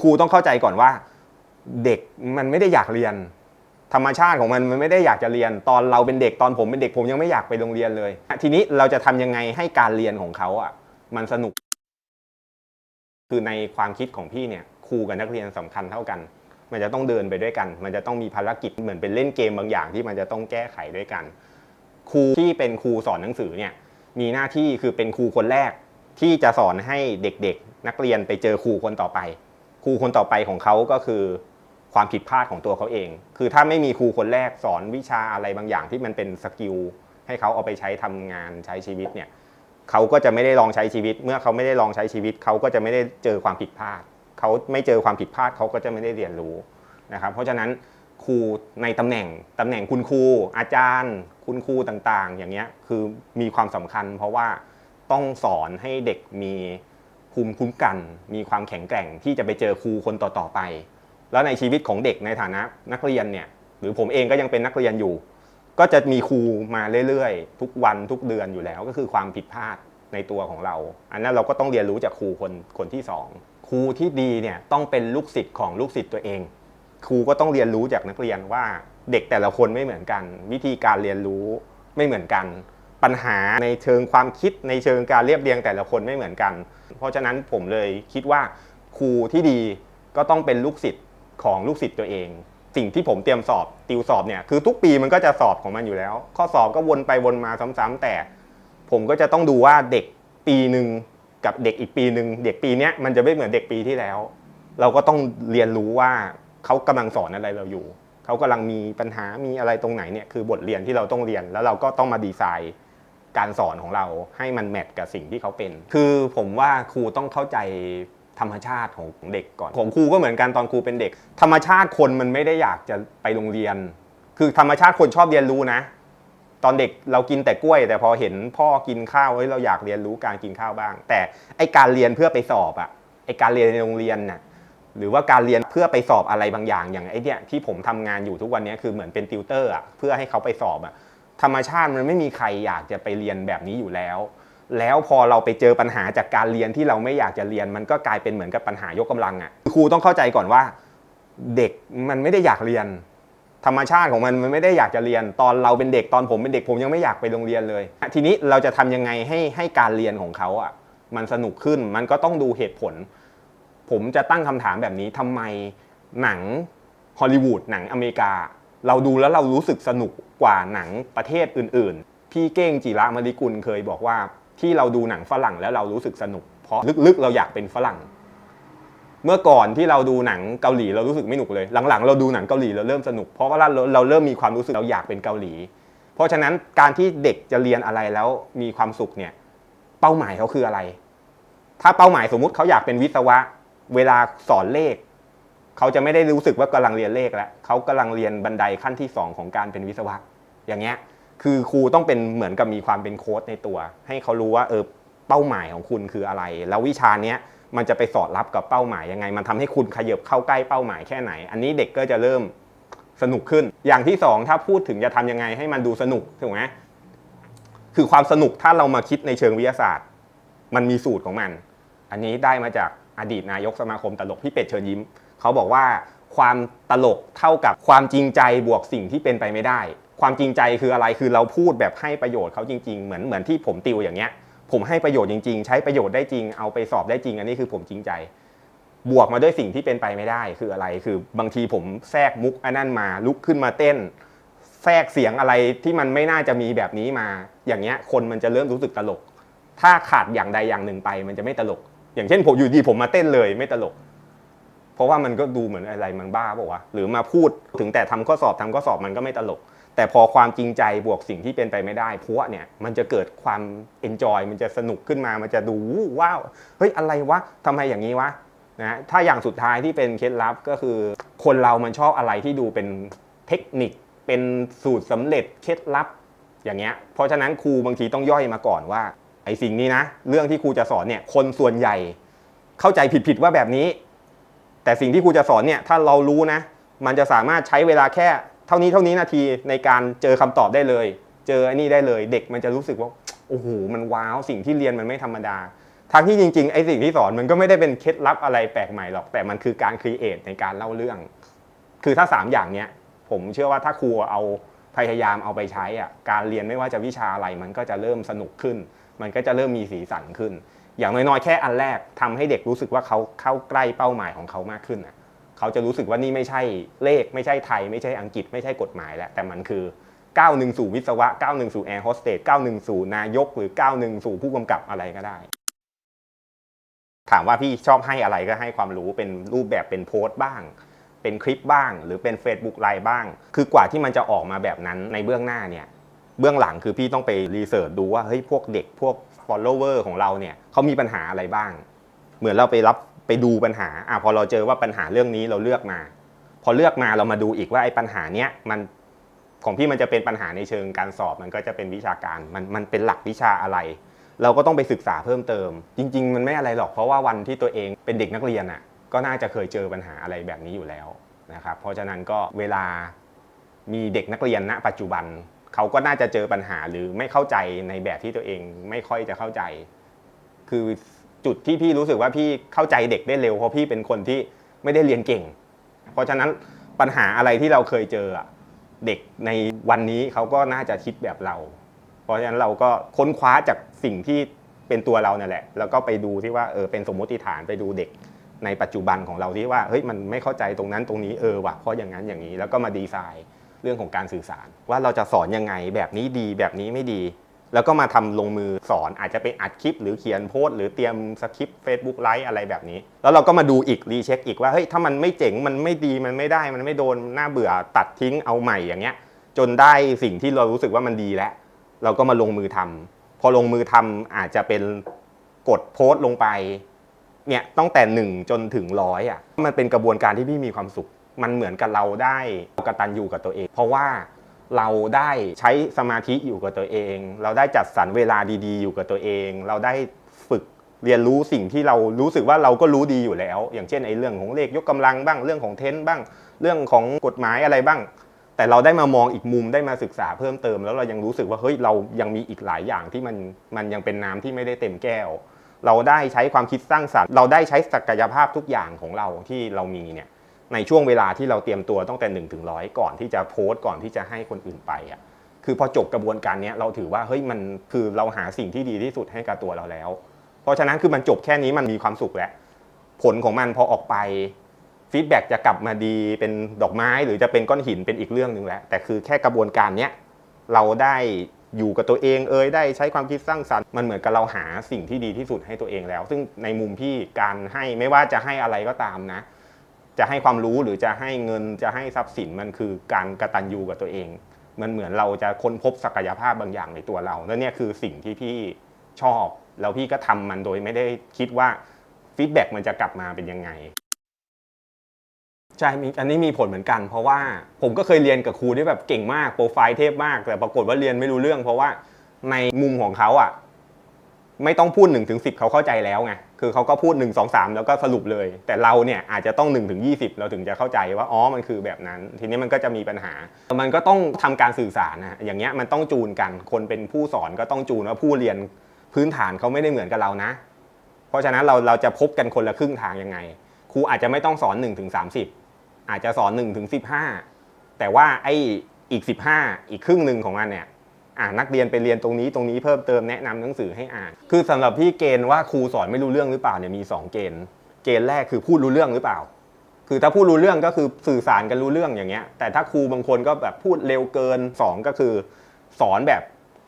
ครูต้องเข้าใจก่อนว่า เด็กมันไม่ได้อยากเรียน ธรรมชาติของมันมันไม่ได้อยากจะเรียน ตอนเราเป็นเด็กตอนผมเป็นเด็กผมยังไม่อยากไปโรงเรียนเลย ทีนี้เราจะทำยังไงให้การเรียนของเขาอะมันสนุก คือในความคิดของพี่เนี่ยครูกับนักเรียนสำคัญเท่ากัน มันจะต้องเดินไปด้วยกัน มันจะต้องมีภารกิจเหมือนเป็นเล่นเกมบางอย่างที่มันจะต้องแก้ไขด้วยกัน ครูที่เป็นครูสอนหนังสือเนี่ยมีหน้าที่คือเป็นครูคนแรกที่จะสอนให้เด็กๆ นักเรียนไปเจอครูคนต่อไป ครูคนต่อไปของเขาก็คือความผิดพลาดของตัวเขาเอง คือถ้าไม่มีครูคนแรกสอนวิชาอะไรบางอย่างที่มันเป็นสกิลให้เขาเอาไปใช้ทำงานใช้ชีวิตเนี่ยเขาก็จะไม่ได้ลองใช้ชีวิต เมื่อเขาไม่ได้ลองใช้ชีวิต เขาก็จะไม่ได้เจอความผิดพลาด เขาไม่เจอความผิดพลาดเขาก็จะไม่ได้เรียนรู้นะครับ เพราะฉะนั้นครูในตำแหน่งตำแหน่งคุณครู อาจารย์ คุณครูต่างๆ อย่างเงี้ยคือมีความสำคัญ เพราะว่าต้องสอนให้เด็กมี ภูมิคุ้มกัน มีความแข็งแกร่งที่จะไปเจอครูคนต่อๆไป แล้วในชีวิตของเด็กในฐานะนักเรียนเนี่ยหรือผมเองก็ยังเป็นนักเรียนอยู่ ก็จะมีครูมาเรื่อยๆ ทุกวันทุกเดือนอยู่แล้ว ก็คือความผิดพลาดในตัวของเรา อันนั้นเราก็ต้องเรียนรู้จากครูคนคนที่สองครูที่ดีเนี่ยต้องเป็นลูกศิษย์ของลูกศิษย์ตัวเอง ครูก็ต้องเรียนรู้จากนักเรียนว่าเด็กแต่ละคนไม่เหมือนกัน วิธีการเรียนรู้ไม่เหมือนกัน ปัญหาในเชิงความคิดในเชิงการเรียบเรียงแต่ละคนไม่เหมือนกัน เพราะฉะนั้นผมเลยคิดว่าครูที่ดีก็ต้องเป็นลูกศิษย์ของลูกศิษย์ตัวเอง สิ่งที่ผมเตรียมสอบติวสอบเนี่ยคือทุกปีมันก็จะสอบของมันอยู่แล้ว ข้อสอบก็วนไปวนมาซ้ำๆแต่ผมก็จะต้องดูว่าเด็กปีหนึ่งกับเด็กอีกปีหนึ่งเด็กปีนี้มันจะไม่เหมือนเด็กปีที่แล้ว เราก็ต้องเรียนรู้ว่าเขากำลังสอนอะไรเราอยู่ เขากำลังมีปัญหามีอะไรตรงไหนเนี่ยคือบทเรียนที่เราต้องเรียนแล้วเราก็ต้องมาดีไซน์ การสอนของเราให้มันแมทกับสิ่งที่เขาเป็น คือผมว่าครูต้องเข้าใจธรรมชาติของเด็กก่อน ของครูก็เหมือนกันตอนครูเป็นเด็ก ธรรมชาติคนมันไม่ได้อยากจะไปโรงเรียน คือธรรมชาติคนชอบเรียนรู้นะ ตอนเด็กเรากินแต่กล้วย แต่พอเห็นพ่อกินข้าวเฮ้ยเราอยากเรียนรู้การกินข้าวบ้าง แต่ไอการเรียนเพื่อไปสอบอะไอการเรียนในโรงเรียนน่ะหรือว่าการเรียนเพื่อไปสอบอะไรบางอย่างอย่างไอเนี้ยที่ผมทำงานอยู่ทุกวันนี้คือเหมือนเป็นติวเตอร์อะเพื่อให้เขาไปสอบอะ ธรรมชาติมันไม่มีใครอยากจะไปเรียนแบบนี้อยู่แล้ว แล้วพอเราไปเจอปัญหาจากการเรียนที่เราไม่อยากจะเรียน มันก็กลายเป็นเหมือนกับปัญหายกกำลังอะครูต้องเข้าใจก่อนว่า เด็กมันไม่ได้อยากเรียน ธรรมชาติของมันมันไม่ได้อยากจะเรียน ตอนเราเป็นเด็กตอนผมเป็นเด็กผมยังไม่อยากไปโรงเรียนเลย ทีนี้เราจะทำยังไงให้ให้การเรียนของเขาอะมันสนุกขึ้นมันก็ต้องดูเหตุผล ผมจะตั้งคำถามแบบนี้ทำไมหนังฮอลลีวูดหนังอเมริกา เราดูแล้วเรารู้สึกสนุก กว่าหนังประเทศอื่น ๆ พี่เก้งจิระมริกุลเคยบอกว่าที่เราดูหนังฝรั่งแล้วเรารู้สึกสนุก เพราะลึกๆ เราอยากเป็นฝรั่ง เมื่อก่อนที่เราดูหนังเกาหลีเรารู้สึกไม่หนุกเลย หลังๆ เราดูหนังเกาหลีเราเริ่มสนุก เพราะว่าเราเราเริ่มมีความรู้สึกเราอยากเป็นเกาหลี เพราะฉะนั้นการที่เด็กจะเรียนอะไรแล้วมีความสุขเนี่ยเป้าหมายเขาคืออะไร ถ้าเป้าหมายสมมุติเขาอยากเป็นวิศวะ เวลาสอนเลขเขาจะไม่ได้รู้สึกว่ากำลังเรียนเลขแล้วเขากำลังเรียนบันไดขั้นที่สองของการเป็นวิศวะ อย่างเงี้ยคือครูต้องเป็นเหมือนกับมีความเป็นโค้ดในตัว ให้เขารู้ว่าเออเป้าหมายของคุณคืออะไร แล้ววิชาเนี้ยมันจะไปสอดรับกับเป้าหมายยังไง มันทำให้คุณขยับเข้าใกล้เป้าหมายแค่ไหน อันนี้เด็กก็จะเริ่มสนุกขึ้น อย่างที่สองถ้าพูดถึงจะทำยังไงให้มันดูสนุกถูกไหมคือความสนุกถ้าเรามาคิดในเชิงวิทยาศาสตร์ มันมีสูตรของมัน อันนี้ได้มาจากอดีตนายกสมาคมตลกพี่เป็ดเชิญยิ้ม เขาบอกว่าความตลกเท่ากับความจริงใจบวกสิ่งที่เป็นไปไม่ได้ ความจริงใจคืออะไรคือเราพูดแบบให้ประโยชน์เขาจริง ๆ เหมือนเหมือนที่ผมติวอย่างเงี้ย ผมให้ประโยชน์จริง ๆ ใช้ประโยชน์ได้จริงเอาไปสอบได้จริง อันนี้คือผมจริงใจ บวกมาด้วยสิ่งที่เป็นไปไม่ได้คืออะไร คือบางทีผมแทรกมุกอันนั้นมาลุกขึ้นมาเต้น แทรกเสียงอะไรที่มันไม่น่าจะมีแบบนี้มา อย่างเงี้ย คนมันจะเริ่มรู้สึกตลก ถ้าขาดอย่างใดอย่างหนึ่งไป มันจะไม่ตลก อย่างเช่นผมอยู่ดีผมมาเต้นเลยไม่ตลกเพราะว่ามันก็ดูเหมือนอะไรมันบ้าบอกว่าวะหรือมาพูดถึงแต่ทำข้อสอบทำข้อสอบมันก็ไม่ตลก แต่พอความจริงใจบวกสิ่งที่เป็นไปไม่ได้พวกเนี่ยมันจะเกิดความเอนจอยมันจะสนุกขึ้นมามันจะดูว้าวเฮ้ยอะไรวะทำไมอย่างนี้วะนะถ้าอย่างสุดท้ายที่เป็นเคล็ดลับก็คือ คนเรามันชอบอะไรที่ดูเป็นเทคนิค เป็นสูตรสำเร็จเคล็ดลับอย่างเงี้ยเพราะฉะนั้นครูบางทีต้องย่อยมาก่อนว่าไอ้สิ่งนี้นะ เรื่องที่ครูจะสอนเนี่ยคนส่วนใหญ่ เข้าใจผิดๆว่าแบบนี้ แต่สิ่งที่ครูจะสอนเนี่ยถ้าเรารู้นะ มันจะสามารถใช้เวลาแค่ ท่านี้เท่านี้นาทีในการเจอคำตอบได้เลย เจอไอ้นี่ได้เลย เด็กมันจะรู้สึกว่าโอ้โหมันว้าวสิ่งที่เรียนมันไม่ธรรมดาทั้งที่จริงๆไอ้สิ่งที่สอนมันก็ไม่ได้เป็นเคล็ดลับอะไรแปลกใหม่หรอกแต่มันคือการครีเอทในการเล่าเรื่อง คือถ้า 3 อย่างเนี้ยผมเชื่อว่าถ้าครูเอาพยายามเอาไปใช้อะการเรียนไม่ว่าจะวิชาอะไรมันก็จะเริ่มสนุกขึ้น มันก็จะเริ่มมีสีสันขึ้น อย่างน้อยๆแค่อันแรกทำให้เด็กรู้สึกว่าเขาเข้าใกล้เป้าหมายของเขามากขึ้นอะ เขาจะรู้สึกว่านี่ไม่ใช่เลข ไม่ใช่ไทย ไม่ใช่อังกฤษไม่ใช่กฎหมายแล้ว แต่มันคือก้าวหนึ่งสู่วิศวะก้าวหนึ่งสู่แอร์โฮสเตสก้าวหนึ่งสู่นายก หรือก้าวหนึ่งสู่ผู้กำกับอะไรก็ได้ ถามว่าพี่ชอบให้อะไรก็ให้ความรู้เป็นรูปแบบเป็นโพสต์บ้าง เป็นคลิปบ้าง หรือเป็น Facebook ไลฟ์บ้าง คือกว่าที่มันจะออกมาแบบนั้นในเบื้องหน้าเนี่ยเบื้องหลังคือพี่ต้องไปรีเสิร์ชดูว่าเฮ้ยพวกเด็กพวก follower ของเราเนี่ยเขามีปัญหาอะไรบ้าง เหมือนเราไปรับ ไปดูปัญหาอะพอเราเจอว่าปัญหาเรื่องนี้เราเลือกมา พอเลือกมาเรามาดูอีกว่าไอ้ปัญหาเนี้ยมันของพี่มันจะเป็นปัญหาในเชิงการสอบมันก็จะเป็นวิชาการมันมันเป็นหลักวิชาอะไร เราก็ต้องไปศึกษาเพิ่มเติม จริง ๆ มันไม่อะไรหรอกเพราะว่าวันที่ตัวเองเป็นเด็กนักเรียนอะก็น่าจะเคยเจอปัญหาอะไรแบบนี้อยู่แล้วนะครับเพราะฉะนั้นก็เวลามีเด็กนักเรียนณ ปัจจุบันเขาก็น่าจะเจอปัญหาหรือไม่เข้าใจในแบบที่ตัวเองไม่ค่อยจะเข้าใจ คือ จุดที่พี่รู้สึกว่าพี่เข้าใจเด็กได้เร็วเพราะพี่เป็นคนที่ไม่ได้เรียนเก่ง เพราะฉะนั้นปัญหาอะไรที่เราเคยเจอเด็กในวันนี้เขาก็น่าจะคิดแบบเรา เพราะฉะนั้นเราก็ค้นคว้าจากสิ่งที่เป็นตัวเราเนี่ยแหละ แล้วก็ไปดูที่ว่าเออเป็นสมมติฐานไปดูเด็กในปัจจุบันของเราที่ว่าเฮ้ยมันไม่เข้าใจตรงนั้นตรงนี้เออว่ะเพราะอย่างนั้นอย่างนี้แล้วก็มาดีไซน์เรื่องของการสื่อสาร ว่าเราจะสอนยังไงแบบนี้ดีแบบนี้ไม่ดี แล้วก็มาทำลงมือสอนอาจจะไปอัดคลิป หรือเขียนโพสต์หรือเตรียมสคริปต์ Facebook ไลฟ์อะไรแบบนี้ แล้วเราก็มาดูอีกรีเช็คอีกว่าเฮ้ยถ้ามันไม่เจ๋งมันไม่ดีมันไม่ได้มันไม่โดนน่าเบื่อตัดทิ้งเอาใหม่อย่างเงี้ย จนได้สิ่งที่เรารู้สึกว่ามันดีแล้ว เราก็มาลงมือทำพอลงมือทำอาจจะเป็นกดโพสต์ลงไปเนี่ยตั้งแต่หนึ่งจนถึงร้อยอะมันเป็นกระบวนการที่พี่มีความสุข มันเหมือนกับเราได้กตัญญูกับตัวเอง เพราะว่า เราได้ใช้สมาธิอยู่กับตัวเอง เราได้จัดสรรเวลาดีๆ อยู่กับตัวเอง เราได้ฝึกเรียนรู้สิ่งที่เรารู้สึกว่าเราก็รู้ดีอยู่แล้ว อย่างเช่นไอ้เรื่องของเลขยกกำลังบ้างเรื่องของเทนต์บ้าง เรื่องของกฎหมายอะไรบ้าง แต่เราได้มามองอีกมุมได้มาศึกษาเพิ่มเติม แล้วเรายังรู้สึกว่าเฮ้ยเรายังมีอีกหลายอย่างที่มันมันยังเป็นน้ำที่ไม่ได้เต็มแก้ว เราได้ใช้ความคิดสร้างสรรค์ เราได้ใช้ศักยภาพทุกอย่างของเราที่เรามีเนี่ย ในช่วงเวลาที่เราเตรียมตัวตั้งแต่1นถึงร้อยก่อนที่จะโพสต์ก่อนที่จะให้คนอื่นไปอะคือพอจบกระบวนการนี้เราถือว่าเฮ้ยมันคือเราหาสิ่งที่ดีที่สุดให้กับตัวเราแล้ว เพราะฉะนั้นคือมันจบแค่นี้มันมีความสุขแล้วผลของมันพอออกไปฟีดแบ็กจะกลับมาดีเป็นดอกไม้หรือจะเป็นก้อนหินเป็นอีกเรื่องหนึ่งแล้วแต่คือแค่กระบวนการเนี้ยเราได้อยู่กับตัวเองเอ่ยได้ใช้ความคิดสร้างสรรค์มันเหมือนกับเราหาสิ่งที่ดีที่สุดให้ตัวเองแล้ว ซึ่งในมุมพี่การให้ไม่ว่าจะให้อะไรก็ตามนะ จะให้ความรู้หรือจะให้เงินจะให้ทรัพย์สินมันคือการกระตันยูกับตัวเอง มันเหมือนเราจะค้นพบศักยภาพบางอย่างในตัวเรา แล้วเนี่ยคือสิ่งที่พี่ชอบ แล้วพี่ก็ทำมันโดยไม่ได้คิดว่าฟีดแบ็กมันจะกลับมาเป็นยังไงใช่มีอันนี้มีผลเหมือนกัน เพราะว่าผมก็เคยเรียนกับครูที่แบบเก่งมากโปรไฟล์เทพมาก แต่ปรากฏว่าเรียนไม่รู้เรื่อง เพราะว่าในมุมของเขาอะ ไม่ต้องพูด1นถึงสิเขาเข้าใจแล้วไงคือเขาก็พูด 1 2 3 แล้วก็สรุปเลย แต่เราเนี่ยอาจจะต้อง1นถึงยีเราถึงจะเข้าใจว่าอ๋อมันคือแบบนั้น ทีนี้มันก็จะมีปัญหา มันก็ต้องทำการสื่อสารนะอย่างเงี้ยมันต้องจูนกัน คนเป็นผู้สอนก็ต้องจูนว่าผู้เรียนพื้นฐานเขาไม่ได้เหมือนกับเรานะ เพราะฉะนั้นเราเราจะพบกันคนละครึ่งทางยังไงครูอาจจะไม่ต้องสอน1นถึงสาอาจจะสอน1ถึงสิแต่ว่าไอ้อีก 15 อีกครึ่งหนึ่งของมันเนี่ย อ่านักเรียนไปเรียนตรงนี้ตรงนี้เพิ่มเติมแนะนำหนังสือให้อ่าน คือสำหรับพี่เกณฑ์ว่าครูสอนไม่รู้เรื่องหรือเปล่าเนี่ยมี 2 เกณฑ์ เกณฑ์แรกคือพูดรู้เรื่องหรือเปล่า คือถ้าพูดรู้เรื่องก็คือสื่อสารกันรู้เรื่องอย่างเงี้ย แต่ถ้าครูบางคนก็แบบพูดเร็วเกิน 2 ก็คือสอนแบบ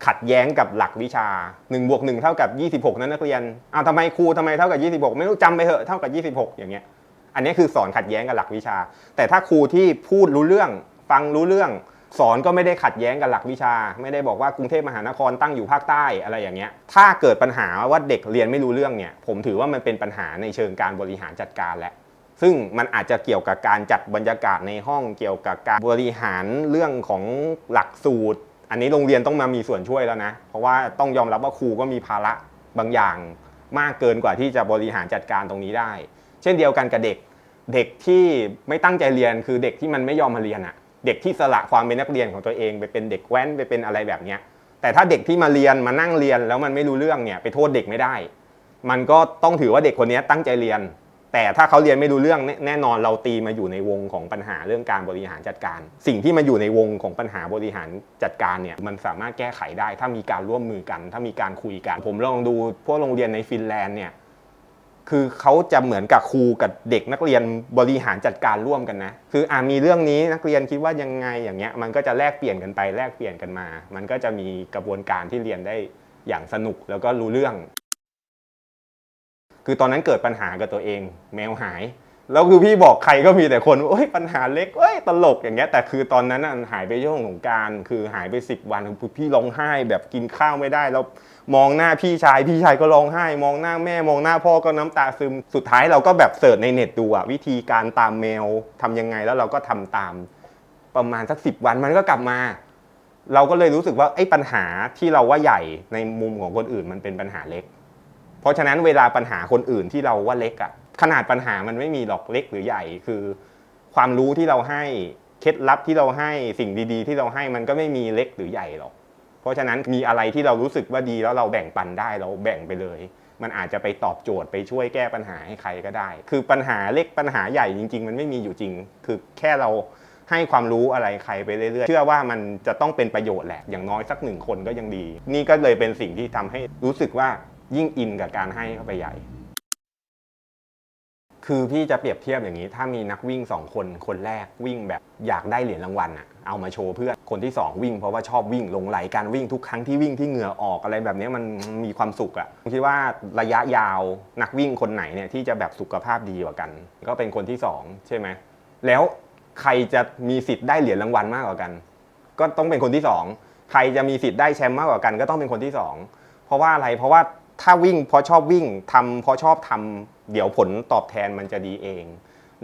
ขัดแย้งกับหลักวิชา1บวก1เท่ากับ 26นั้นนักเรียนอ้าวทำไมครูทำไมเท่ากับ 26 ไม่รู้จำไปเถอะเท่ากับ 26 อย่างเงี้ย อันนี้คือสอนขัดแย้งกับหลักวิชา แต่ถ้าครูที่พูดรู้เรื่อง ฟังรู้เรื่อง สอนก็ไม่ได้ขัดแย้งกับหลักวิชา ไม่ได้บอกว่ากรุงเทพมหานครตั้งอยู่ภาคใต้อะไรอย่างเงี้ย ถ้าเกิดปัญหาว่าเด็กเรียนไม่รู้เรื่องเนี่ย ผมถือว่ามันเป็นปัญหาในเชิงการบริหารจัดการแหละ ซึ่งมันอาจจะเกี่ยวกับการจัดบรรยากาศในห้องเกี่ยวกับการบริหารเรื่องของหลักสูตร อันนี้โรงเรียนต้องมามีส่วนช่วยแล้วนะ เพราะว่าต้องยอมรับว่าครูก็มีภาระบางอย่างมากเกินกว่าที่จะบริหารจัดการตรงนี้ได้ เช่นเดียวกันกับเด็ก เด็กที่ไม่ตั้งใจเรียนคือเด็กที่มันไม่ยอมมาเรียนอะ เด็กที่สละความเป็นนักเรียนของตัวเอง ไปเป็นเด็กแว้นไปเป็นอะไรแบบเนี้ยแต่ถ้าเด็กที่มาเรียนมานั่งเรียนแล้วมันไม่รู้เรื่องเนี่ยไปโทษเด็กไม่ได้ มันก็ต้องถือว่าเด็กคนนี้ตั้งใจเรียน แต่ถ้าเขาเรียนไม่รู้เรื่องแน่แน่นอนเราตีมาอยู่ในวงของปัญหาเรื่องการบริหารจัดการ สิ่งที่มาอยู่ในวงของปัญหาบริหารจัดการเนี่ยมันสามารถแก้ไขได้ ถ้ามีการร่วมมือกัน ถ้ามีการคุยกัน ผมลองดูพวกโรงเรียนในฟินแลนด์เนี่ย คือเขาจะเหมือนกับครูกับเด็กนักเรียนบริหารจัดการร่วมกันนะ คืออ่ามีเรื่องนี้นักเรียนคิดว่ายังไงอย่างเงี้ยมันก็จะแลกเปลี่ยนกันไปแลกเปลี่ยนกันมา มันก็จะมีกระบวนการที่เรียนได้อย่างสนุกแล้วก็รู้เรื่อง คือตอนนั้นเกิดปัญหากับตัวเอง แมวหาย แล้วคือพี่บอกใครก็มีแต่คนว่าโอ้ยปัญหาเล็กเอ้ยตลกอย่างเงี้ยแต่คือตอนนั้นน่ะหายไปช่วงของการ คือหายไปสิบวันพี่ร้องไห้แบบกินข้าวไม่ได้แล้วมองหน้าพี่ชายพี่ชายก็ร้องไห้ มองหน้าแม่มองหน้าพ่อก็น้ำตาซึมสุดท้ายเราก็แบบเสิร์ชในเน็ตดูอะวิธีการตามแมวทำยังไงแล้วเราก็ทำตาม ประมาณสักสิบวันมันก็กลับมา เราก็เลยรู้สึกว่าไอ้ปัญหาที่เราว่าใหญ่ในมุมของคนอื่นมันเป็นปัญหาเล็ก เพราะฉะนั้นเวลาปัญหาคนอื่นที่เราว่าเล็กอะ ขนาดปัญหามันไม่มีหรอกเล็กหรือใหญ่ คือ ความรู้ที่เราให้เคล็ดลับที่เราให้สิ่งดีๆ ที่เราให้มันก็ไม่มีเล็กหรือใหญ่หรอก เพราะฉะนั้นมีอะไรที่เรารู้สึกว่าดีแล้วเราแบ่งปันได้เราแบ่งไปเลย มันอาจจะไปตอบโจทย์ไปช่วยแก้ปัญหาให้ใครก็ได้ คือปัญหาเล็กปัญหาใหญ่จริง ๆ มันไม่มีอยู่จริง คือแค่เราให้ความรู้อะไรใครไปเรื่อยๆ เชื่อว่ามันจะต้องเป็นประโยชน์แหละ อย่างน้อยสักหนึ่งคนก็ยังดี นี่ก็เลยเป็นสิ่งที่ทำให้รู้สึกว่ายิ่งอินกับการให้เข้าไปใหญ่ คือพี่จะเปรียบเทียบอย่างนี้ ถ้ามีนักวิ่งสองคนคนแรกวิ่งแบบอยากได้เหรียญรางวัลอะเอามาโชว์เพื่อนคนที่สองวิ่งเพราะว่าชอบวิ่งลงไหลการวิ่งทุกครั้งที่วิ่งที่เหงื่อออกอะไรแบบนี้มันมีความสุขอะผมคิดว่าระยะยาวนักวิ่งคนไหนเนี่ยที่จะแบบสุขภาพดีกว่ากัน ก็เป็นคนที่สองใช่ไหมแล้วใครจะมีสิทธิ์ได้เหรียญรางวัลมากกว่ากัน ก็ต้องเป็นคนที่สองใครจะมีสิทธิ์ได้แชมป์มากกว่ากัน ก็ต้องเป็นคนที่สองเพราะว่าอะไรเพราะว่า ถ้าวิ่งเพราะชอบวิ่งทำเพราะชอบทำเดี๋ยวผลตอบแทนมันจะดีเอง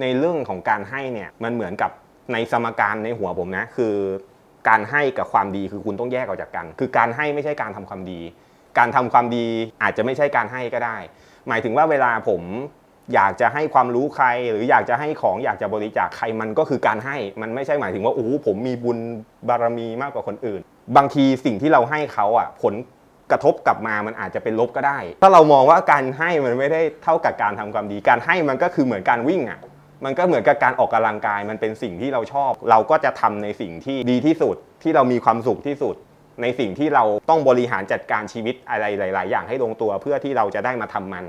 ในเรื่องของการให้เนี่ยมันเหมือนกับในสมการในหัวผมนะ คือ การให้กับความดีคือคุณต้องแยกออกจากกัน คือการให้ไม่ใช่การทำความดี การทำความดีอาจจะไม่ใช่การให้ก็ได้ หมายถึงว่าเวลาผมอยากจะให้ความรู้ใคร หรืออยากจะให้ของอยากจะบริจาคใครมันก็คือการให้มันไม่ใช่หมายถึงว่าโอ้โหผมมีบุญบารมีมากกว่าคนอื่น บางทีสิ่งที่เราให้เขาอะผล กระทบกลับมามันอาจจะเป็นลบก็ได้ ถ้าเรามองว่าการให้มันไม่ได้เท่ากับการทำความดี การให้มันก็คือเหมือนการวิ่งอะมันก็เหมือนกับการออกกำลังกายมันเป็นสิ่งที่เราชอบ เราก็จะทำในสิ่งที่ดีที่สุดที่เรามีความสุขที่สุด ในสิ่งที่เราต้องบริหารจัดการชีวิตอะไรหลาย ๆ อย่างให้ลงตัวเพื่อที่เราจะได้มาทำมัน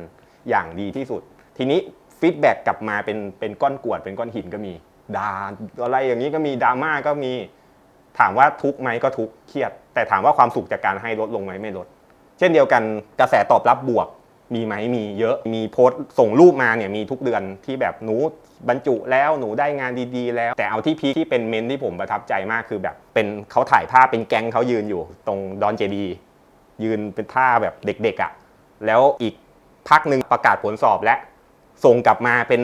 อย่างดีที่สุด ทีนี้ฟีดแบ็กกลับมาเป็นเป็นก้อนกรวดเป็นก้อนหินก็มีด่าอะไรอย่างนี้ก็มีดราม่าก็มี ถามว่าทุกไหมก็ทุกเครียด แต่ถามว่าความสุขจากการให้ลดลงไหมไม่ลด เช่นเดียวกันกระแสตอบรับบวก มีไหมมีเยอะมีโพสต์ส่งรูปมาเนี่ยมีทุกเดือนที่แบบหนูบรรจุแล้วหนูได้งานดีๆ แล้ว แต่เอาที่พีที่เป็นเมนที่ผมประทับใจมากคือแบบเป็นเขาถ่ายภาพเป็นแก๊งเขายืนอยู่ ตรงดอนเจดีย์ยืนเป็นท่าแบบเด็กๆอะ่ะแล้วอีกพักหนึ่งประกาศผลสอบและส่งกลับมาเป็น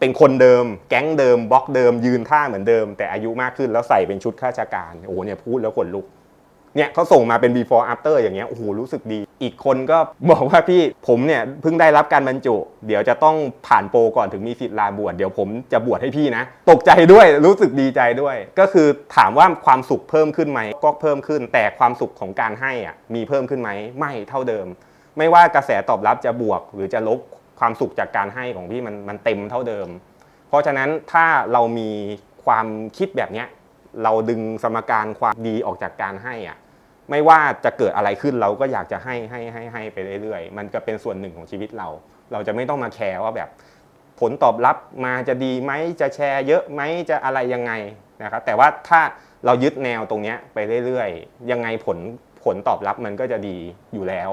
เป็นคนเดิม แก๊งเดิมบล็อกเดิม ยืนท่าเหมือนเดิม แต่อายุมากขึ้นแล้วใส่เป็นชุดข้าราชการโอ้โหเนี่ยพูดแล้วขนลุกเนี่ยเขาส่งมาเป็น before after อย่างเงี้ยโอ้โหรู้สึกดี อีกคนก็บอกว่าพี่ผมเนี่ยเพิ่งได้รับการบรรจุ เดี๋ยวจะต้องผ่านโปรก่อนถึงมีสิทธิ์ลาบวชเดี๋ยวผมจะบวชให้พี่นะ ตกใจด้วยรู้สึกดีใจด้วย ก็คือถามว่าความสุขเพิ่มขึ้นไหมก็เพิ่มขึ้น แต่ความสุขของการให้อะมีเพิ่มขึ้นไหมไม่เท่าเดิม ไม่ว่ากระแสตอบรับจะบวกหรือจะลบ ความสุขจากการให้ของพี่มันมันเต็มเท่าเดิม เพราะฉะนั้นถ้าเรามีความคิดแบบเนี้ยเราดึงสมการความดีออกจากการให้อะไม่ว่าจะเกิดอะไรขึ้นเราก็อยากจะให้ให้ให้ให้ไปเรื่อยๆ มันก็เป็นส่วนหนึ่งของชีวิตเรา เราจะไม่ต้องมาแคร์ว่าแบบผลตอบรับมาจะดีไหมจะแชร์เยอะไหมจะอะไรยังไงนะครับแต่ว่าถ้าเรายึดแนวตรงนี้ไปเรื่อยๆ ยังไงผลผลตอบรับมันก็จะดีอยู่แล้ว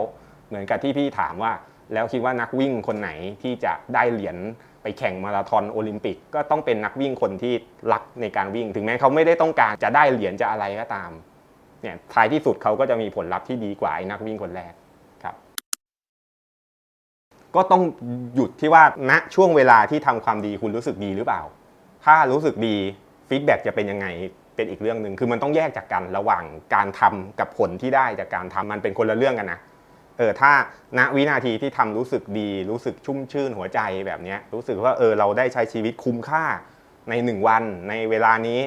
เหมือนกับที่พี่ถามว่า แล้วคิดว่านักวิ่งคนไหนที่จะได้เหรียญไปแข่งมาราธอนโอลิมปิก ก็ต้องเป็นนักวิ่งคนที่รักในการวิ่ง ถึงแม้เขาไม่ได้ต้องการจะได้เหรียญจะอะไรก็ตามเนี่ยท้ายที่สุดเขาก็จะมีผลลัพธ์ที่ดีกว่าไอ้นักวิ่งคนแรกครับ ก็ต้องหยุดที่ว่าณช่วงเวลาที่ทำความดีคุณรู้สึกดีหรือเปล่า ถ้ารู้สึกดีฟีดแบ็กจะเป็นยังไงเป็นอีกเรื่องหนึ่งคือมันต้องแยกจากกันระหว่างการทำกับผลที่ได้จากการทำมันเป็นคนละเรื่องกันนะ เออถ้าณวินาทีที่ทำรู้สึกดี รู้สึกชุ่มชื่นหัวใจแบบนี้รู้สึกว่าเออเราได้ใช้ชีวิตคุ้มค่าในหนึ่งวันในเวลานี้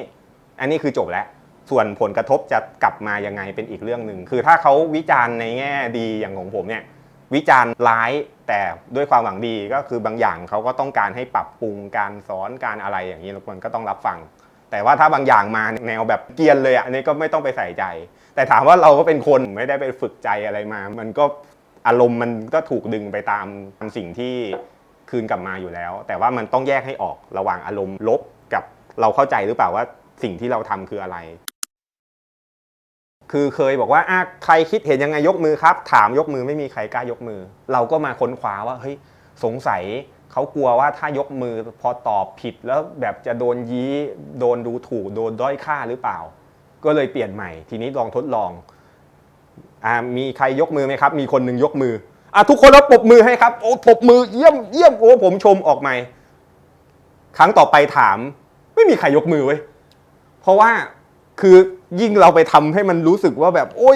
อันนี้คือจบแล้ว ส่วนผลกระทบจะกลับมายังไงเป็นอีกเรื่องหนึ่งคือถ้าเขาวิจารณ์ในแง่ดีอย่างของผมเนี่ยวิจารณ์ร้ายแต่ด้วยความหวังดีก็คือบางอย่างเขาก็ต้องการให้ปรับปรุงการสอนการอะไรอย่างนี้มันก็ต้องรับฟัง แต่ว่าถ้าบางอย่างมาแนวแบบเกียนเลยอะอันนี้ก็ไม่ต้องไปใส่ใจ แต่ถามว่าเราก็เป็นคนไม่ได้ไปฝึกใจอะไรมา มันก็อารมณ์มันก็ถูกดึงไปตามสิ่งที่คืนกลับมาอยู่แล้ว แต่ว่ามันต้องแยกให้ออกระหว่างอารมณ์ลบกับเราเข้าใจหรือเปล่าว่าสิ่งที่เราทำคืออะไร คือเคยบอกว่าใครคิดเห็นยังไงยกมือครับ ถามยกมือไม่มีใครกล้ายกมือ เราก็มาค้นคว้าว่าเฮ้ยสงสัยเขากลัวว่าถ้ายกมือพอตอบผิดแล้วแบบจะโดนยี้โดนดูถูกโดนด้อยค่าหรือเปล่า ก็เลยเปลี่ยนใหม่ ทีนี้ลองทดลองอ่ามีใครยกมือไหมครับ มีคนหนึ่งยกมืออะทุกคนแล้วปรบมือให้ครับ โอ้ปรบมือเยี่ยมเยี่ยมโอ้ผมชมออกใหม่ ครั้งต่อไปถาม ไม่มีใครยกมือเว้ยเพราะว่าคือยิ่งเราไปทำให้มันรู้สึกว่าแบบ โอ้ย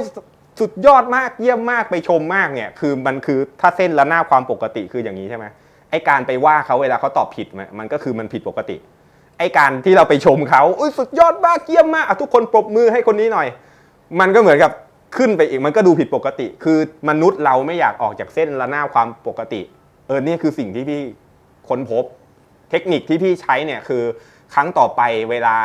สุดยอดมากเยี่ยมมากไปชมมากเนี่ย คือมันคือถ้าเส้นละหน้าความปกติคืออย่างนี้ใช่ไหมไอการไปว่าเขาเวลาเขาตอบผิดมันมันก็คือมันผิดปกติ อการที่เราไปชมเขาอุ้ยสุดยอดมากเยี่ยมมากทุกคนปรบมือให้คนนี้หน่อย มันก็เหมือนกับขึ้นไปอีกมันก็ดูผิดปกติ คือมนุษย์เราไม่อยากออกจากเส้นละหน้าความปกติ เออนี่คือสิ่งที่พี่ค้นพบ เทคนิคที่พี่ใช้เนี่ยคือครั้งต่อไปเวลา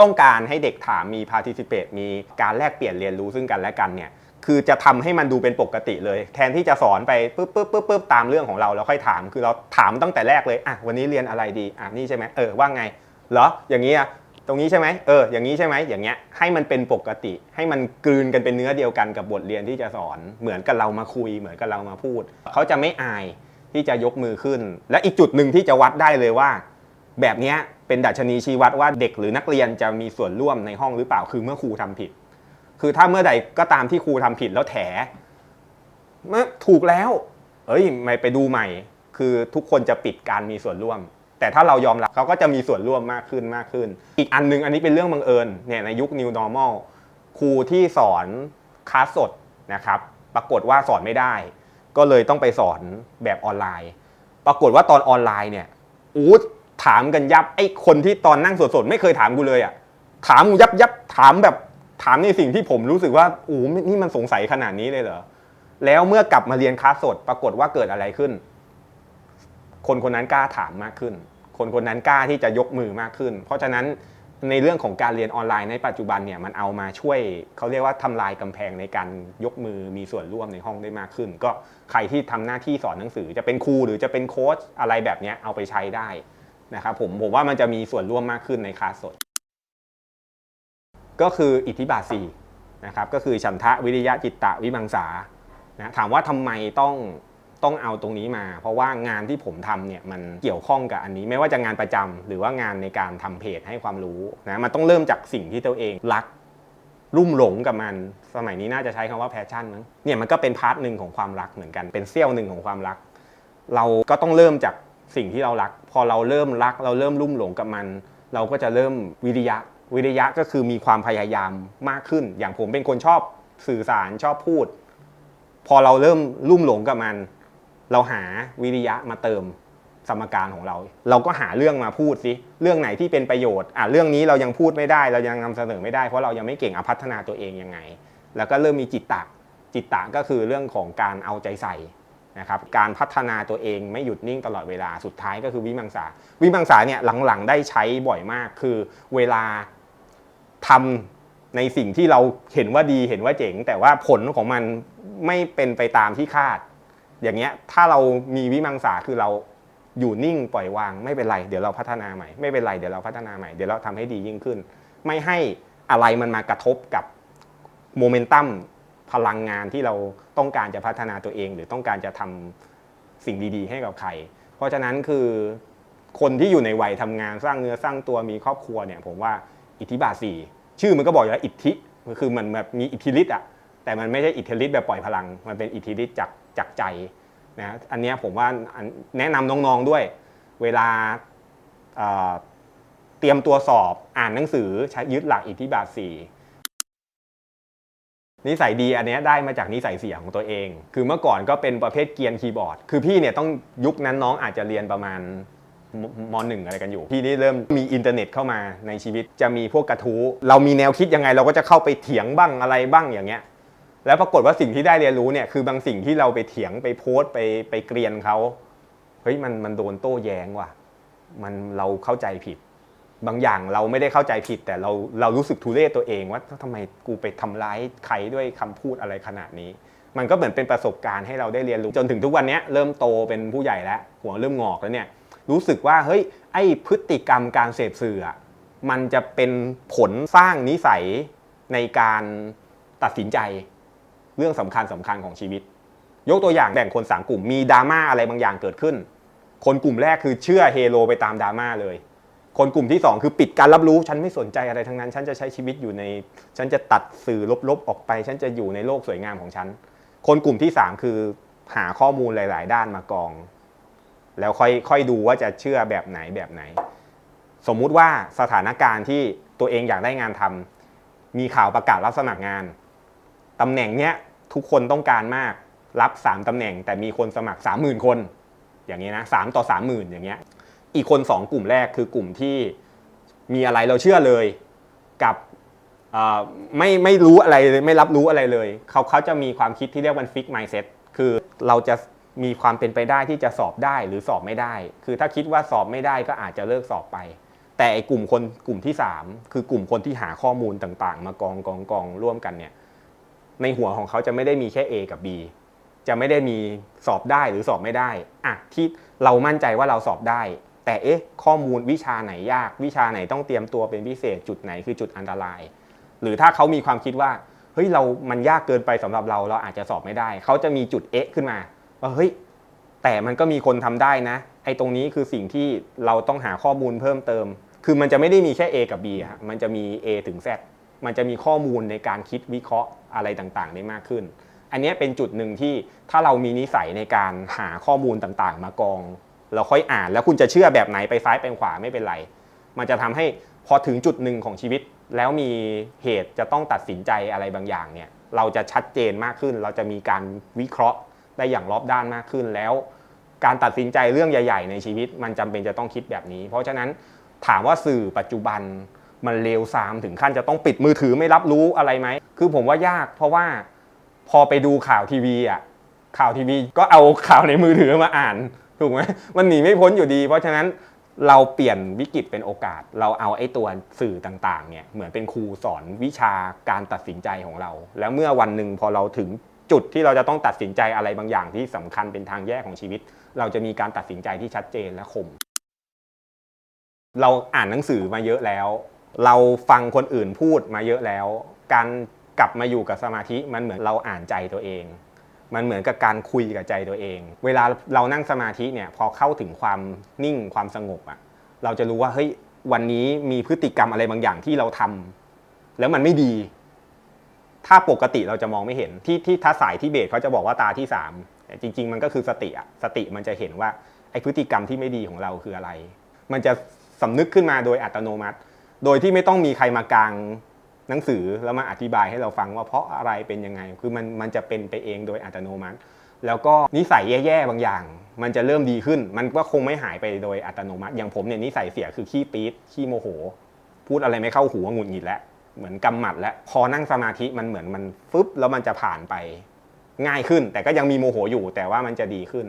ต้องการให้เด็กถามมี participate มีการแลกเปลี่ยนเรียนรู้ซึ่งกันและกันเนี่ย คือจะทำให้มันดูเป็นปกติเลย แทนที่จะสอนไปปุ๊บปุ๊บปุ๊บปุ๊บตามเรื่องของเราแล้วค่อยถาม คือเราถามตั้งแต่แรกเลยอะวันนี้เรียนอะไรดีอะนี่ใช่ไหมเออว่าไงเหรออย่างนี้อะตรงนี้ใช่ไหมเอออย่างนี้ใช่ไหมอย่างเงี้ยให้มันเป็นปกติ ให้มันกลืนกันเป็นเนื้อเดียวกันกับบทเรียนที่จะสอนเหมือนกับเรามาคุยเหมือนกับเรามาพูด เขาจะไม่อายที่จะยกมือขึ้น และอีกจุดหนึ่งที่จะวัดได้เลยว่า แบบนี้เป็นดัชนีชี้วัดว่าเด็กหรือนักเรียนจะมีส่วนร่วมในห้องหรือเปล่าคือเมื่อครูทำผิด คือถ้าเมื่อใดก็ตามที่ครูทำผิดแล้วแถเมื่อถูกแล้ว เอ้ยไม่ไปดูใหม่ คือทุกคนจะปิดการมีส่วนร่วม แต่ถ้าเรายอมรับเขาก็จะมีส่วนร่วมมากขึ้นมากขึ้น อีกอันหนึงอันนี้เป็นเรื่องบังเอิญเนี่ยในยุค New Normal ครูที่สอนคลาสสดนะครับ ปรากฏว่าสอนไม่ได้ ก็เลยต้องไปสอนแบบออนไลน์ ปรากฏว่าตอนออนไลน์เนี่ยอู้ถามกันยับไอ้คนที่ตอนนั่งสดๆไม่เคยถามกูเลยอะถามกูยับยับถามแบบ ถามในสิ่งที่ผมรู้สึกว่าโอ้นี่มันสงสัยขนาดนี้เลยเหรอ แล้วเมื่อกลับมาเรียนคลาสสดปรากฏว่าเกิดอะไรขึ้น คนคนนั้นกล้าถามมากขึ้น คนคนนั้นกล้าที่จะยกมือมากขึ้น เพราะฉะนั้นในเรื่องของการเรียนออนไลน์ในปัจจุบันเนี่ยมันเอามาช่วยเขาเรียกว่าทำลายกำแพงในการยกมือมีส่วนร่วมในห้องได้มากขึ้น ก็ใครที่ทำหน้าที่สอนหนังสือจะเป็นครูหรือจะเป็นโค้ชอะไรแบบนี้เอาไปใช้ได้นะครับผมผมว่ามันจะมีส่วนร่วมมากขึ้นในคลาสสด ก็คืออิทธิบาทสี่นะครับก็คือฉันทะวิริยะจิตตะวิมังสานะถามว่าทำไมต้องต้องเอาตรงนี้มา เพราะว่างานที่ผมทำเนี่ยมันเกี่ยวข้องกับอันนี้ ไม่ว่าจะงานประจำหรือว่างานในการทำเพจให้ความรู้นะมันต้องเริ่มจากสิ่งที่ตัวเองรักรุ่มหลงกับมัน สมัยนี้น่าจะใช้คำว่าแพชชั่นมั้งเนี่ยมันก็เป็นพาร์ทหนึ่งของความรักเหมือนกันเป็นเสี้ยวหนึ่งของความรัก เราก็ต้องเริ่มจากสิ่งที่เรารัก พอเราเริ่มรัก เราเริ่มรุ่มหลงกับมัน เราก็จะเริ่มวิริยะ วิริยะก็คือมีความพยายามมากขึ้น อย่างผมเป็นคนชอบสื่อสารชอบพูด พอเราเริ่มรุ่มหลงกับมัน เราหาวิริยะมาเติมสมการของเรา เราก็หาเรื่องมาพูดสิเรื่องไหนที่เป็นประโยชน์อะเรื่องนี้เรายังพูดไม่ได้ เรายังนำเสนอไม่ได้เพราะเรายังไม่เก่งอพัฒนาตัวเองยังไง แล้วก็เริ่มมีจิตตะจิตตะก็คือเรื่องของการเอาใจใส่นะครับการพัฒนาตัวเองไม่หยุดนิ่งตลอดเวลาสุดท้ายก็คือวิมังสาวิมังสาเนี่ยหลังๆได้ใช้บ่อยมาก คือเวลา ทำในสิ่งที่เราเห็นว่าดีเห็นว่าเจ๋ง แต่ว่าผลของมันไม่เป็นไปตามที่คาด อย่างเงี้ยถ้าเรามีวิมังสาคือเราอยู่นิ่งปล่อยวางไม่เป็นไรเดี๋ยวเราพัฒนาใหม่ไม่เป็นไรเดี๋ยวเราพัฒนาใหม่เดี๋ยวเราทำให้ดียิ่งขึ้น ไม่ให้อะไรมันมากระทบกับโมเมนตัมพลังงานที่เราต้องการจะพัฒนาตัวเอง หรือต้องการจะทำสิ่งดีๆ ให้กับใคร เพราะฉะนั้นคือคนที่อยู่ในวัยทำงานสร้างเนื้อสร้างตัวมีครอบครัวเนี่ยผมว่า อิทธิบาทสี่ชื่อมันก็บอกอยู่แล้วอิทธิคือมันแบบมีอิทธิฤทธิ์อะแต่มันไม่ใช่อิทธิฤทธิ์แบบปล่อยพลัง มันเป็นอิทธิฤทธิ์จากจากใจนะอันนี้ผมว่าแนะนำน้องๆด้วย เวลาเตรียมตัวสอบอ่านหนังสือใช้ยึดหลักอิทธิบาทสี่นิสัยดีอันนี้ได้มาจากนิสัยเสียของตัวเอง คือเมื่อก่อนก็เป็นประเภทเกียนคีย์บอร์ด คือพี่เนี่ยต้องยุคนั้นน้องอาจจะเรียนประมาณ มมหนึ่งอะไรกันอยู่พี่นี่เริ่มมีอินเทอร์เน็ตเข้ามาในชีวิตจะมีพวกกระทู้เรามีแนวคิดยังไงเราก็จะเข้าไปเถียงบ้างอะไรบ้างอย่างเงี้ยแล้วปรากฏว่าสิ่งที่ได้เรียนรู้เนี่ยคือบางสิ่งที่เราไปเถียงไปโพสต์ไปไปเกรียนเขาเฮ้ยมันมันโดนโต้แย้งว่ะมันเราเข้าใจผิด บางอย่างเราไม่ได้เข้าใจผิด แต่เราเรารู้สึกทุเรศตัวเองว่าทำไมกูไปทำร้ายใครด้วยคำพูดอะไรขนาดนี้ มันก็เหมือนเป็นประสบการณ์ให้เราได้เรียนรู้จนถึงทุกวันนี้เริ่มโตเป็นผู้ใหญ่แล้วหัวเริ่มงอกแล้วเนี่ย รู้สึกว่าเฮ้ยไอ้พฤติกรรมการเสพสื่ออะมันจะเป็นผลสร้างนิสัยในการตัดสินใจเรื่องสำคัญสำคัญของชีวิต ยกตัวอย่างแบ่งคนสามกลุ่มมีดราม่าอะไรบางอย่างเกิดขึ้น คนกลุ่มแรกคือเชื่อเฮโลไปตามดราม่าเลย คนกลุ่มที่สองคือปิดการรับรู้ฉันไม่สนใจอะไรทั้งนั้น ฉันจะใช้ชีวิตอยู่ใน ฉันจะตัดสื่อลบๆออกไป ฉันจะอยู่ในโลกสวยงามของฉัน คนกลุ่มที่สามคือหาข้อมูลหลาย ๆ ด้านมากอง แล้วค่อยค่อยดูว่าจะเชื่อแบบไหนแบบไหน สมมุติว่าสถานการณ์ที่ตัวเองอยากได้งานทำมีข่าวประกาศรับสมัครงานตำแหน่งเนี้ยทุกคนต้องการมากรับ 3ตำแหน่ง แต่มีคนสมัคร 30,000 คน อย่างนี้นะสามต่อ 30,000 อย่างเงี้ยอีกคน 2 กลุ่มแรกคือกลุ่มที่มีอะไรเราเชื่อเลยกับไม่ไม่รู้อะไรเลยไม่รับรู้อะไรเลย เขาเขาจะมีความคิดที่เรียกว่าฟิกไมซ์เซ็ตคือเราจะ มีความเป็นไปได้ที่จะสอบได้หรือสอบไม่ได้ คือถ้าคิดว่าสอบไม่ได้ก็อาจจะเลิกสอบไป แต่ไอ้กลุ่มคนกลุ่มที่ 3 คือกลุ่มคนที่หาข้อมูลต่างๆ มากองกองกองร่วมกันเนี่ย ในหัวของเขาจะไม่ได้มีแค่ A กับ B จะไม่ได้มีสอบได้หรือสอบไม่ได้อะที่เรามั่นใจว่าเราสอบได้ แต่เอ๊ะ ข้อมูลวิชาไหนยาก วิชาไหนต้องเตรียมตัวเป็นพิเศษจุดไหนคือจุดอันตราย หรือถ้าเขามีความคิดว่าเฮ้ยเรามันยากเกินไปสำหรับเราเราอาจจะสอบไม่ได้ เขาจะมีจุดเอ๊ะขึ้นมา ว่าเฮ้ยแต่มันก็มีคนทำได้นะ ไอ้ตรงนี้คือสิ่งที่เราต้องหาข้อมูลเพิ่มเติม คือมันจะไม่ได้มีแค่ A กับ B ฮะมันจะมี A ถึง Z มันจะมีข้อมูลในการคิดวิเคราะห์อะไรต่างๆ ได้มากขึ้น อันนี้เป็นจุดหนึ่งที่ถ้าเรามีนิสัยในการหาข้อมูลต่างๆ มากอง เราค่อยอ่านแล้วคุณจะเชื่อแบบไหนไปซ้ายไปขวาไม่เป็นไร มันจะทำให้พอถึงจุดหนึ่งของชีวิต แล้วมีเหตุจะต้องตัดสินใจอะไรบางอย่างเนี่ยเราจะชัดเจนมากขึ้น เราจะมีการวิเคราะห์ ได้อย่างรอบด้านมากขึ้นแล้ว การตัดสินใจเรื่องใหญ่ ๆ ในชีวิต มันจำเป็นจะต้องคิดแบบนี้ เพราะฉะนั้นถามว่าสื่อปัจจุบันมันเลวทรามถึงขั้นจะต้องปิดมือถือไม่รับรู้อะไรไหม คือผมว่ายากเพราะว่าพอไปดูข่าวทีวีอะข่าวทีวีก็เอาข่าวในมือถือมาอ่านถูกไหมมันหนีไม่พ้นอยู่ดี เพราะฉะนั้นเราเปลี่ยนวิกฤตเป็นโอกาส เราเอาไอ้ตัวสื่อต่างๆเนี่ยเหมือนเป็นครูสอนวิชาการตัดสินใจของเรา แล้วเมื่อวันหนึ่งพอเราถึง จุดที่เราจะต้องตัดสินใจอะไรบางอย่างที่สำคัญเป็นทางแยกของชีวิต เราจะมีการตัดสินใจที่ชัดเจนและคม เราอ่านหนังสือมาเยอะแล้ว เราฟังคนอื่นพูดมาเยอะแล้ว การกลับมาอยู่กับสมาธิมันเหมือนเราอ่านใจตัวเอง มันเหมือนกับการคุยกับใจตัวเอง เวลาเรานั่งสมาธิเนี่ยพอเข้าถึงความนิ่งความสงบอะ่ะเราจะรู้ว่าเฮ้ยวันนี้มีพฤติกรรมอะไรบางอย่างที่เราทำแล้วมันไม่ดี ถ้าปกติเราจะมองไม่เห็นที่ที่ทัศสายที่เบสเขาจะบอกว่าตาที่สามจริง ๆ มันก็คือสติอะสติมันจะเห็นว่าไอพฤติกรรมที่ไม่ดีของเราคืออะไร มันจะสำนึกขึ้นมาโดยอัตโนมัติ โดยที่ไม่ต้องมีใครมากลางหนังสือแล้วมาอธิบายให้เราฟังว่าเพราะอะไรเป็นยังไง คือมันมันจะเป็นไปเองโดยอัตโนมัติ แล้วก็นิสัยแย่ๆบางอย่าง มันจะเริ่มดีขึ้น มันก็คงไม่หายไปโดยอัตโนมัติ อย่างผมเนี่ยนิสัยเสียคือขี้ปี๊ดขี้โมโห พูดอะไรไม่เข้าหูหงุดหงิดแล้ว เหมือนกำหมัดแล้วพอนั่งสมาธิมันเหมือนมันฟึบแล้วมันจะผ่านไปง่ายขึ้น แต่ก็ยังมีโมโหอยู่แต่ว่ามันจะดีขึ้น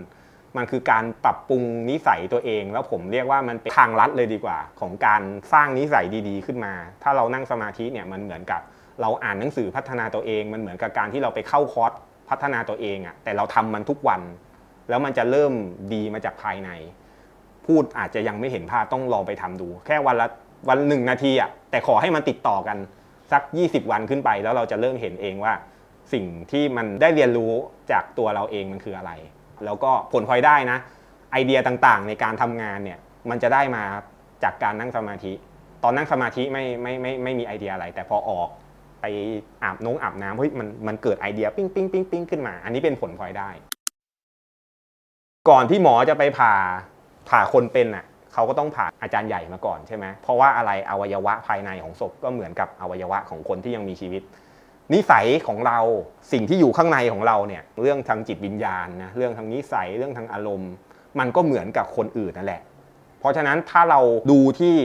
มันคือการปรับปรุงนิสัยตัวเอง แล้วผมเรียกว่ามันเป็นทางลัดเลยดีกว่า ของการสร้างนิสัยดีๆ ขึ้นมา ถ้าเรานั่งสมาธิเนี่ยมันเหมือนกับเราอ่านหนังสือพัฒนาตัวเอง มันเหมือนกับการที่เราไปเข้าคอร์สพัฒนาตัวเองอะแต่เราทำมันทุกวัน แล้วมันจะเริ่มดีมาจากภายใน พูดอาจจะยังไม่เห็นภาพต้องลองไปทำดู แค่วันละวันหนึ่งนาทีอะ แต่ขอให้มันติดต่อกันสัก 20 วันขึ้นไป แล้วเราจะเริ่มเห็นเองว่า สิ่งที่มันได้เรียนรู้จากตัวเราเองมันคืออะไร แล้วก็ผลพลอยได้นะ ไอเดียต่างๆ ในการทำงานเนี่ยมันจะได้มาจากการนั่งสมาธิ ตอนนั่งสมาธิไม่ไม่ไม่ไม่มีไอเดียอะไร แต่พอออกไปอาบน้องอาบน้ำเฮ้ยมันมันเกิดไอเดียปิ้งปิ้งปิ้งปิ้งขึ้นมา อันนี้เป็นผลพลอยได้ ก่อนที่หมอจะไปผ่าผ่าคนเป็นอะ เขาก็ต้องผ่าอาจารย์ใหญ่มาก่อนใช่ไหมเพราะว่าอะไรอวัยวะภายในของศพก็เหมือนกับอวัยวะของคนที่ยังมีชีวิต นิสัยของเราสิ่งที่อยู่ข้างในของเราเนี่ยเรื่องทางจิตวิญญาณนะเรื่องทางนิสัยเรื่องทางอารมณ์ มันก็เหมือนกับคนอื่นนั่นแหละ เพราะฉะนั้นถ้าเราดูที่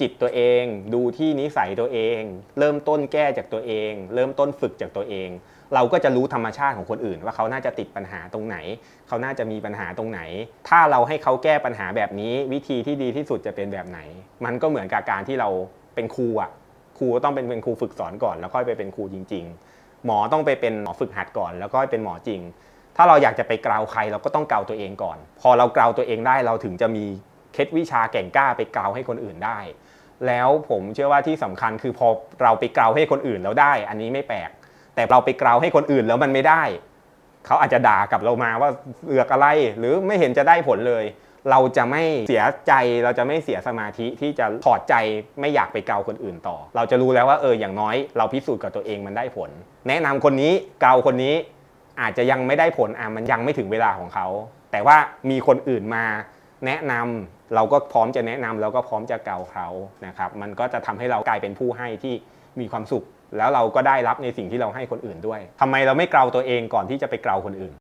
จิตตัวเอง ดูที่นิสัยตัวเอง เริ่มต้นแก้จากตัวเอง เริ่มต้นฝึกจากตัวเอง เราก็จะรู้ธรรมชาติของคนอื่น ว่าเขาน่าจะติดปัญหาตรงไหน เขาน่าจะมีปัญหาตรงไหน ถ้าเราให้เขาแก้ปัญหาแบบนี้ วิธีที่ดีที่สุดจะเป็นแบบไหน มันก็เหมือนกับการที่เราเป็นครูอะครูต้องเป็นเป็นครูฝึกสอนก่อน แล้วค่อยไปเป็นครูจริง ๆ หมอต้องไปเป็นหมอฝึกหัดก่อน แล้วก็เป็นหมอจริง ถ้าเราอยากจะไปกล่าวใครเราก็ต้องกลาวตัวเองก่อน พอเรากลาตัวเองได้เราถึงจะมีเคล็ดวิชาแก่งกล้าไปกลาวให้คนอื่นได้แล้วผมเชื่อว่าที่สำคัญคือพอเราไปกลาวให้คนอื่นแล้วได้ อันนี้ไม่แปลก แต่เราไปกลาให้คนอื่นแล้วมันไม่ได้ เขาอาจจะด่ากับเรามาว่าเอือกอะไร หรือไม่เห็นจะได้ผลเลย เราจะไม่เสียใจเราจะไม่เสียสมาธิที่จะถอดใจไม่อยากไปเกาคนอื่นต่อ เราจะรู้แล้วว่าเอออย่างน้อย เราพิสูจน์กับตัวเองมันได้ผล แนะนำคนนี้เกาคนนี้อาจจะยังไม่ได้ผลอะมันยังไม่ถึงเวลาของเขา แต่ว่ามีคนอื่นมาแนะนำเราก็พร้อมจะแนะนำแล้วก็พร้อมจะเกาเขานะครับ มันก็จะทำให้เรากลายเป็นผู้ให้ที่มีความสุข แล้วเราก็ได้รับในสิ่งที่เราให้คนอื่นด้วยทำไมเราไม่เกลาตัวเองก่อนที่จะไปเกลาคนอื่น